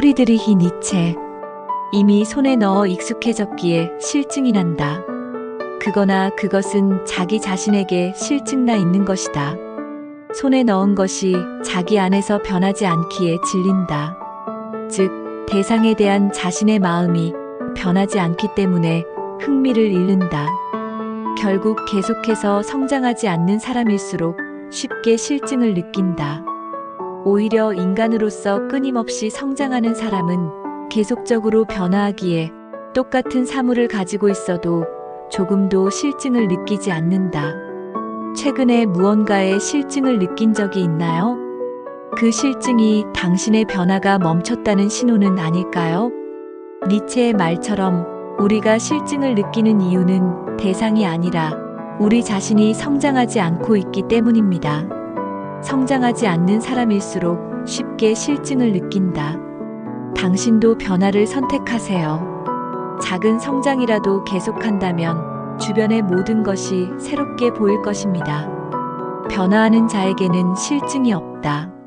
프리드리히 니체. 이미 손에 넣어 익숙해졌기에 실증이 난다. 그거나 그것은 자기 자신에게 실증나 있는 것이다. 손에 넣은 것이 자기 안에서 변하지 않기에 질린다. 즉, 대상에 대한 자신의 마음이 변하지 않기 때문에 흥미를 잃는다. 결국 계속해서 성장하지 않는 사람일수록 쉽게 실증을 느낀다. 오히려 인간으로서 끊임없이 성장하는 사람은 계속적으로 변화하기에 똑같은 사물을 가지고 있어도 조금도 실증을 느끼지 않는다. 최근에 무언가에 실증을 느낀 적이 있나요? 그 실증이 당신의 변화가 멈췄다는 신호는 아닐까요? 니체의 말처럼 우리가 실증을 느끼는 이유는 대상이 아니라 우리 자신이 성장하지 않고 있기 때문입니다. 성장하지 않는 사람일수록 쉽게 실증을 느낀다. 당신도 변화를 선택하세요. 작은 성장이라도 계속한다면 주변의 모든 것이 새롭게 보일 것입니다. 변화하는 자에게는 실증이 없다.